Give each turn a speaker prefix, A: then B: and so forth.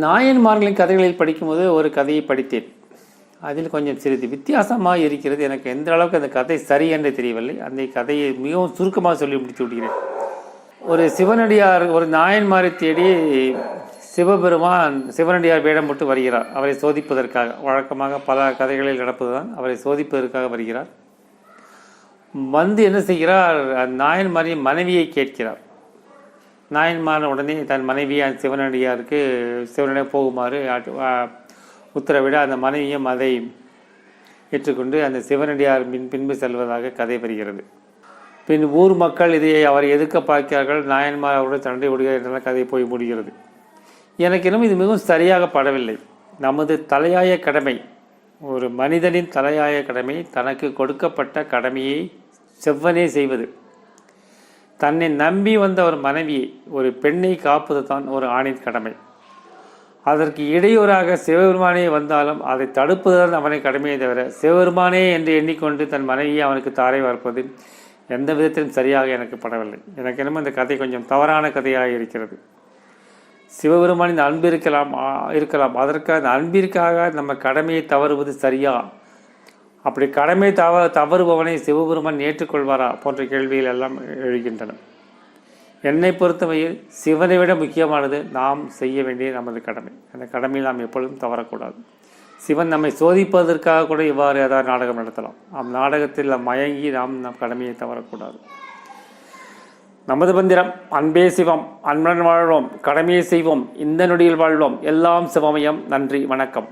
A: நாயன்மார்களின் கதைகளில் படிக்கும்போது ஒரு கதையை படித்தேன். அதில் கொஞ்சம் சிறிது வித்தியாசமாக இருக்கிறது. எனக்கு எந்த அளவுக்கு அந்த கதை சரி என்று தெரியவில்லை. அந்த கதையை மிகவும் சுருக்கமாக சொல்லி முடித்து விடுகிறேன். ஒரு சிவனடியார் ஒரு நாயன்மாரை தேடி சிவபெருமான் சிவனடியார் வேடம் போட்டு வருகிறார். அவரை சோதிப்பதற்காக வழக்கமாக பல கதைகளில் நடப்பதுதான். அவரை சோதிப்பதற்காக வருகிறார். வந்து என்ன செய்கிறார்? அந்த நாயன்மாரின் மனைவியை கேட்கிறார். நாயன்மார் உடனே தன் மனைவியை சிவனடியாருக்கு சிவனடியாக போகுமாறு உத்தரவிட அந்த மனைவியும் அதை ஏற்றுக்கொண்டு அந்த சிவனடியார் பின் பின்பு செல்வதாக கதை வருகிறது பின் ஊர் மக்கள் இதை அவரை எதிர்க்க பார்க்கிறார்கள். நாயன்மார் அவருடன் சண்டை விடுகிறார் என்றெல்லாம் கதை போய் முடிகிறது. எனக்கு இன்னும் இது மிகவும் சரியாக படவில்லை. நமது தலையாய கடமை ஒரு மனிதனின் தலையாய கடமை தனக்கு கொடுக்கப்பட்ட கடமையை செவ்வனே செய்வது. தன்னை நம்பி வந்த ஒரு மனைவியை ஒரு பெண்ணை காப்பது தான் ஒரு ஆணின் கடமை. அதற்கு இடையூறாக சிவபெருமானே வந்தாலும் அதை தடுப்பதுதான் அவனை கடமையை தவிர சிவபெருமானே என்று எண்ணிக்கொண்டு தன் மனைவியை அவனுக்கு தாரை வார்ப்பது எந்த விதத்திலும் சரியாக எனக்கு படவில்லை. எனக்கு என்னமோ இந்த கதை கொஞ்சம் தவறான கதையாக இருக்கிறது. சிவபெருமானின் அன்பு இருக்கலாம் இருக்கலாம். அதற்காக அந்த அன்பிற்காக நம்ம கடமையை தவறுவது சரியா? அப்படி கடமை தவ தவறுபவனை சிவபெருமன் ஏற்றுக்கொள்வாரா போன்ற கேள்விகள் எல்லாம் எழுகின்றன. என்னை பொறுத்தவரையில் சிவனை விட முக்கியமானது நாம் செய்ய வேண்டிய நமது கடமை. அந்த கடமையில் நாம் எப்பொழுதும் தவறக்கூடாது. சிவன் நம்மை சோதிப்பதற்காக கூட இவ்வாறு ஏதாவது நாடகம் நடத்தலாம். அம் நாடகத்தில் மயங்கி நாம் நம் கடமையை தவறக்கூடாது. நமது மந்திரம் அன்பே சிவம் அன்புடன் வாழ்வோம் கடமையை செய்வோம் இந்த நொடியில் வாழ்வோம் எல்லாம் சிவமயம் நன்றி வணக்கம்.